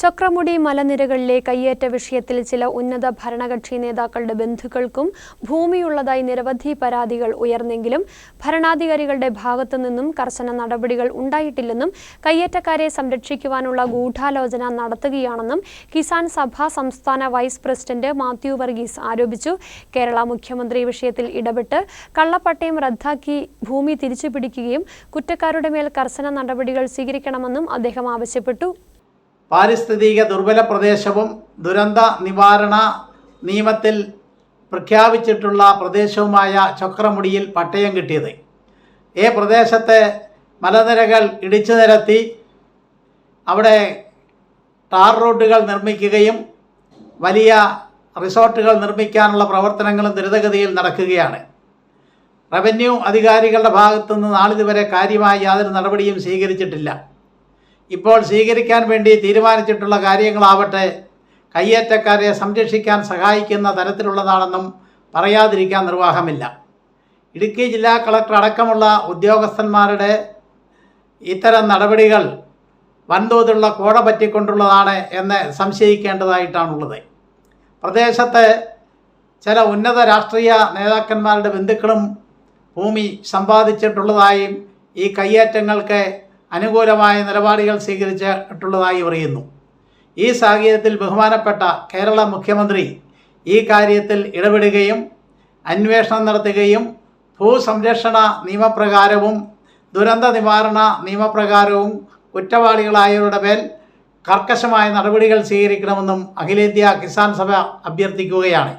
ചക്രമുടി മലനിരകളിലെ കയ്യേറ്റ വിഷയത്തിൽ ചില ഉന്നത ഭരണകക്ഷി നേതാക്കളുടെ ബന്ധുക്കൾക്കും ഭൂമിയുള്ളതായി നിരവധി പരാതികൾ ഉയർന്നെങ്കിലും ഭരണാധികാരികളുടെ ഭാഗത്തു നിന്നും കർശന നടപടികൾ ഉണ്ടായിട്ടില്ലെന്നും കയ്യേറ്റക്കാരെ സംരക്ഷിക്കുവാനുള്ള ഗൂഢാലോചന നടത്തുകയാണെന്നും കിസാൻ സഭ സംസ്ഥാന വൈസ് പ്രസിഡന്റ് മാത്യു വർഗീസ് ആരോപിച്ചു. കേരള മുഖ്യമന്ത്രി വിഷയത്തിൽ ഇടപെട്ട് കള്ളപ്പട്ടയം റദ്ദാക്കി ഭൂമി തിരിച്ചുപിടിക്കുകയും കുറ്റക്കാരുടെ മേൽ കർശന നടപടികൾ സ്വീകരിക്കണമെന്നും അദ്ദേഹം ആവശ്യപ്പെട്ടു. പാരിസ്ഥിതിക ദുർബല പ്രദേശവും ദുരന്ത നിവാരണ നിയമത്തിൽ പ്രഖ്യാപിച്ചിട്ടുള്ള പ്രദേശവുമായ ചക്രമുടിയിൽ പട്ടയം കിട്ടിയത്. ഈ പ്രദേശത്തെ മലനിരകൾ ഇടിച്ചു നിരത്തി അവിടെ ടാർ റോഡുകൾ നിർമ്മിക്കുകയും വലിയ റിസോർട്ടുകൾ നിർമ്മിക്കാനുള്ള പ്രവർത്തനങ്ങളും ദ്രുതഗതിയിൽ നടക്കുകയാണ്. റവന്യൂ അധികാരികളുടെ ഭാഗത്തുനിന്ന് നാളിതുവരെ കാര്യമായി യാതൊരു നടപടിയും സ്വീകരിച്ചിട്ടില്ല. ഇപ്പോൾ സ്വീകരിക്കാൻ വേണ്ടി തീരുമാനിച്ചിട്ടുള്ള കാര്യങ്ങളാവട്ടെ കയ്യേറ്റക്കാരെ സംരക്ഷിക്കാൻ സഹായിക്കുന്ന തരത്തിലുള്ളതാണെന്നും പറയാതിരിക്കാൻ നിർവാഹമില്ല. ഇടുക്കി ജില്ലാ കളക്ടർ അടക്കമുള്ള ഉദ്യോഗസ്ഥന്മാരുടെ ഇത്തരം നടപടികൾ വൻതോതിലുള്ള കോട പറ്റിക്കൊണ്ടുള്ളതാണ് എന്ന് സംശയിക്കേണ്ടതായിട്ടാണുള്ളത്. പ്രദേശത്ത് ചില ഉന്നത രാഷ്ട്രീയ നേതാക്കന്മാരുടെ ബന്ധുക്കളും ഭൂമി സമ്പാദിച്ചിട്ടുള്ളതായും ഈ കയ്യേറ്റങ്ങൾക്ക് അനുകൂലമായ നിലപാടുകൾ സ്വീകരിച്ചിട്ടുള്ളതായി പറയുന്നു. ഈ സാഹചര്യത്തിൽ ബഹുമാനപ്പെട്ട കേരള മുഖ്യമന്ത്രി ഈ കാര്യത്തിൽ ഇടപെടുകയും അന്വേഷണം നടത്തുകയും ഭൂസംരക്ഷണ നിയമപ്രകാരവും ദുരന്ത നിവാരണ നിയമപ്രകാരവും കുറ്റവാളികളായവരുടെ മേൽ കർക്കശമായ നടപടികൾ സ്വീകരിക്കണമെന്നും അഖിലേന്ത്യാ കിസാൻ സഭ അഭ്യർത്ഥിക്കുകയാണ്.